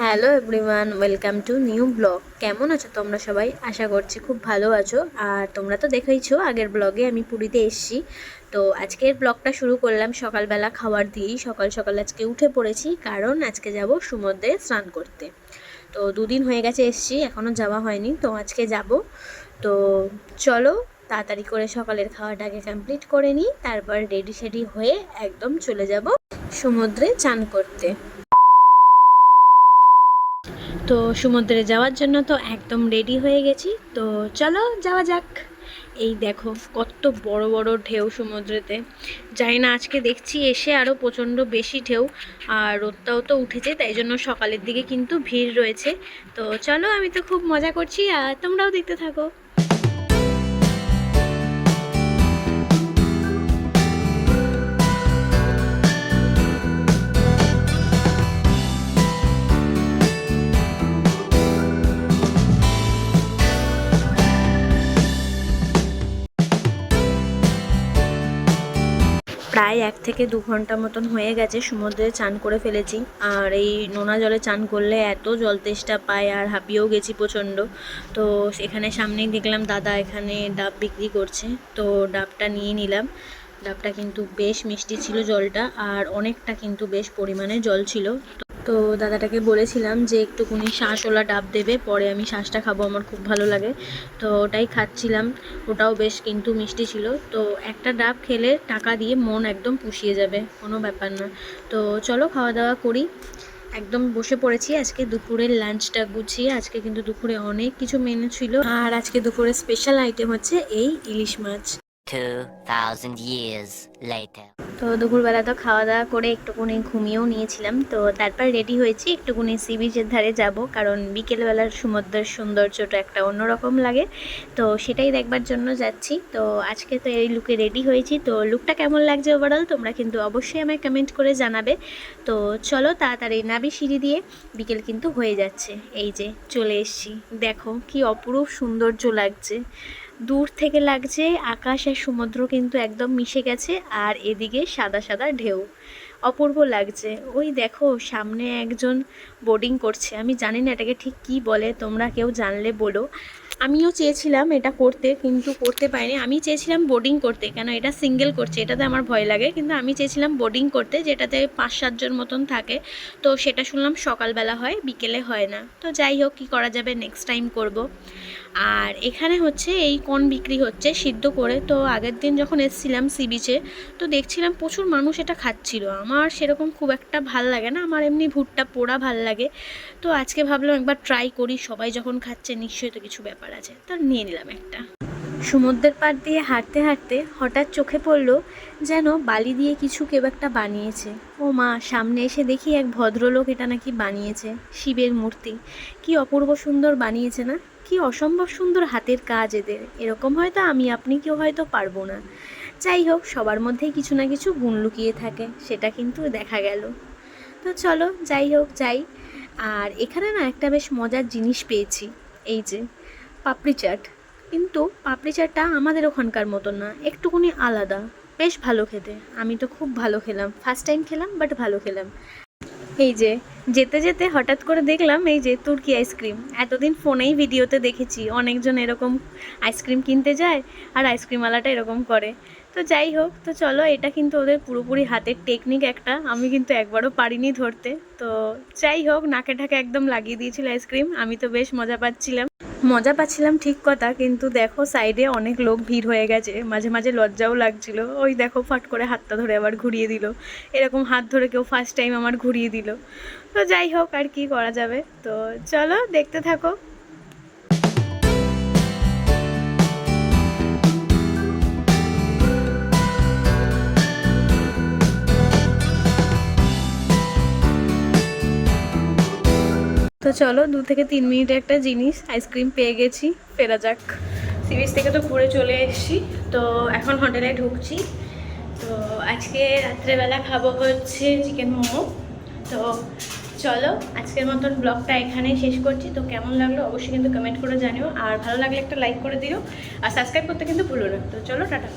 Hello everyone, welcome to new blog. কেমন আছো তোমরা সবাই? আশা করছি খুব ভালো আছো। আর তোমরা তো দেখেইছো, আগের ব্লগে আমি পুরীতে এসেছি। তো আজকের ব্লগটা শুরু করলাম সকালবেলা খাবার দিয়েই। সকাল সকাল আজকে উঠে পড়েছি, কারণ আজকে যাব সমুদ্রে স্নান করতে। তো দুদিন হয়ে গেছে এসেছি এখনও যাওয়া হয়নি, তো আজকে যাব। তো চলো তাড়াতাড়ি করে সকালের খাওয়াটাকে কমপ্লিট করে নিই, তারপর রেডি সেডি হয়ে একদম চলে যাব সমুদ্রে চান করতে। তো সমুদ্রে যাওয়ার জন্য তো একদম রেডি হয়ে গেছি, তো চলো যাওয়া যাক। এই দেখো কত বড় বড় ঢেউ সমুদ্রেতে। জানি না, আজকে দেখছি এসে আরও প্রচণ্ড বেশি ঢেউ, আর রোদটাও তো উঠেছে, তাই জন্য সকালের দিকে কিন্তু ভিড় রয়েছে। তো চলো, আমি তো খুব মজা করছি, আর তোমরাও দেখতে থাকো। প্রায় এক থেকে দু ঘণ্টা মতন হয়ে গেছে, সমুদ্রে চান করে ফেলেছি। আর এই নোনা জলে চান করলে এত জল তেষ্টা পায় আর হাঁপিয়েও গেছি প্রচণ্ড। তো এখানে সামনেই দেখলাম দাদা এখানে ডাব বিক্রি করছে, তো ডাবটা নিয়ে নিলাম। ডাবটা কিন্তু বেশ মিষ্টি ছিল জলটা, আর অনেকটা কিন্তু বেশ পরিমাণে জল ছিল। তো দাদাটাকে বলেছিলাম যে একটুকুনি শাঁসওয়ালা ডাব দেবে, পরে আমি শাঁসটা খাব, আমার খুব ভালো লাগে। তো ওটাই খাচ্ছিলাম, ওটাও বেশ কিন্তু মিষ্টি ছিল। তো একটা ডাব খেলে টাকা দিয়ে মন একদম পুষিয়ে যাবে, কোনো ব্যাপার না। তো চলো খাওয়া দাওয়া করি। একদম বসে পড়েছি, আজকে দুপুরের লাঞ্চটা গুছিয়ে, আজকে কিন্তু দুপুরে অনেক কিছু মেনু ছিল। আর আজকে দুপুরে স্পেশাল আইটেম হচ্ছে এই ইলিশ মাছ। 2000 years later. তো দুপুরবেলা তো খাওয়া দাওয়া করে একটুকুনি ঘুমিয়েও নিয়েছিলাম। তো তারপর রেডি হয়েছি, একটুকুনি সি বিচের ধারে যাব, কারণ বিকেলবেলার সমুদ্রের সৌন্দর্যটা একটা অন্যরকম লাগে। তো সেটাই দেখবার জন্য যাচ্ছি। তো আজকে তো এই লুকে রেডি হয়েছি। তো লুকটা কেমন লাগছে ওভারঅল তোমরা কিন্তু অবশ্যই আমায় কমেন্ট করে জানাবে। তো চলো তাড়াতাড়ি নাবি সিঁড়ি দিয়ে, বিকেল কিন্তু হয়ে যাচ্ছে। এই যে চলে এসছি। দেখো কি অপরূপ সৌন্দর্য লাগছে। দূর থেকে লাগছে, আকাশ আর সমুদ্র কিন্তু একদম মিশে গেছে আর এদিকে সাদা সাদা ঢেউ। অপূর্ব লাগছে। ওই দেখো, সামনে একজন বোর্ডিং করছে। আমি জানি না এটাকে ঠিক কি বলে, তোমরা কেউ জানলে বলো। আমিও চেয়েছিলাম এটা করতে, কিন্তু করতে পারিনি। আমি চেয়েছিলাম বোর্ডিং করতে, কেন এটা সিঙ্গেল করছে, এটাতে আমার ভয় লাগে। কিন্তু আমি চেয়েছিলাম বোর্ডিং করতে, যেটাতে পাঁচ সাতজন মতন থাকে। তো সেটা শুনলাম সকালবেলা হয়, বিকেলে হয় না। তো যাই হোক, কী করা যাবে নেক্সট টাইম করব। আর এখানে হচ্ছে এই কর্ন বিক্রি হচ্ছে, সিদ্ধ করে। তো আগের দিন যখন এসছিলাম সি বিচে তো দেখছিলাম প্রচুর মানুষ এটা খাচ্ছিল। আমার সেরকম খুব একটা ভালো লাগে না, আমার এমনি ভুট্টা পোড়া ভালো লাগে। তো আজকে ভাবলাম একবার ট্রাই করি, সবাই যখন খাচ্ছে, নিশ্চয়ই তো কিছু ব্যাপার আছে তো নিয়ে নিলাম একটা। সমুদ্রের পাড় দিয়ে হাঁটতে হাঁটতে হঠাৎ চোখে পড়ল যেন বালি দিয়ে কিছু কেউ একটা বানিয়েছে। ও মা, সামনে এসে দেখি এক ভদ্রলোক এটা নাকি বানিয়েছে, শিবের মূর্তি। কি অপূর্ব সুন্দর বানিয়েছে না? কি অসম্ভব সুন্দর হাতের কাজ এদের। এরকম হয়তো আমি আপনি কেউ হয়তো পারব না। যাই হোক, সবার মধ্যেই কিছু না কিছু গুণ লুকিয়ে থাকে, সেটা কিন্তু দেখা গেল। তো চলো, যাই হোক, যাই। আর এখানে না একটা বেশ মজার জিনিস পেয়েছি। এই যে পাপড়ি চাট। কিন্তু পাপড়ি চাটটা আমাদের ওখানকার মতন না, একটুকুনি আলাদা। বেশ ভালো খেতে। আমি তো খুব ভালো খেলাম। ফার্স্ট টাইম খেলাম বাট ভালো খেলাম। এই যে, যেতে যেতে হঠাৎ করে দেখলাম এই যে তুর্কি আইসক্রিম এতদিন ফোনেই ভিডিওতে দেখেছি, অনেকজন এরকম আইসক্রিম কিনতে যায় আর আইসক্রিমওয়ালাটা এরকম করে। তো যাই হোক, তো চলো, এটা কিন্তু ওদের পুরোপুরি হাতের টেকনিক একটা। আমি কিন্তু একবারও পারিনি ধরতে। তো যাই হোক, নাকে ঢাকে একদম লাগিয়ে দিয়েছিল আইসক্রিম আমি তো বেশ মজা পাচ্ছিলাম। মজা পাচ্ছিলাম ঠিক কথা, কিন্তু দেখো সাইডে অনেক লোক ভিড় হয়ে গেছে। মাঝে মাঝে লজ্জাও লাগছিল। ওই দেখো ফাট করে হাতটা ধরে আবার ঘুরিয়ে দিল। এরকম হাত ধরে কেউ ফার্স্ট টাইম আমার ঘুরিয়ে দিল। তো যাই হোক, আর কি করা যাবে? তো চলো, দেখতে থাকো। তো চলো দু থেকে তিন মিনিটে একটা জিনিস, আইসক্রিম পেয়ে গেছি, ফেরা যাক। সিরিজ থেকে তো ঘুরে চলে এসেছি, তো এখন হোটেলে ঢুকছি। তো আজকে রাত্রেবেলা খাব হচ্ছে চিকেন মোমো। তো চলো আজকের মতন ব্লগটা এখানেই শেষ করছি। তো কেমন লাগল অবশ্যই কিন্তু কমেন্ট করে জানিও, আর ভালো লাগলে একটা লাইক করে দিও, আর সাবস্ক্রাইব করতে কিন্তু ভুলো না। তো চলো টাটা।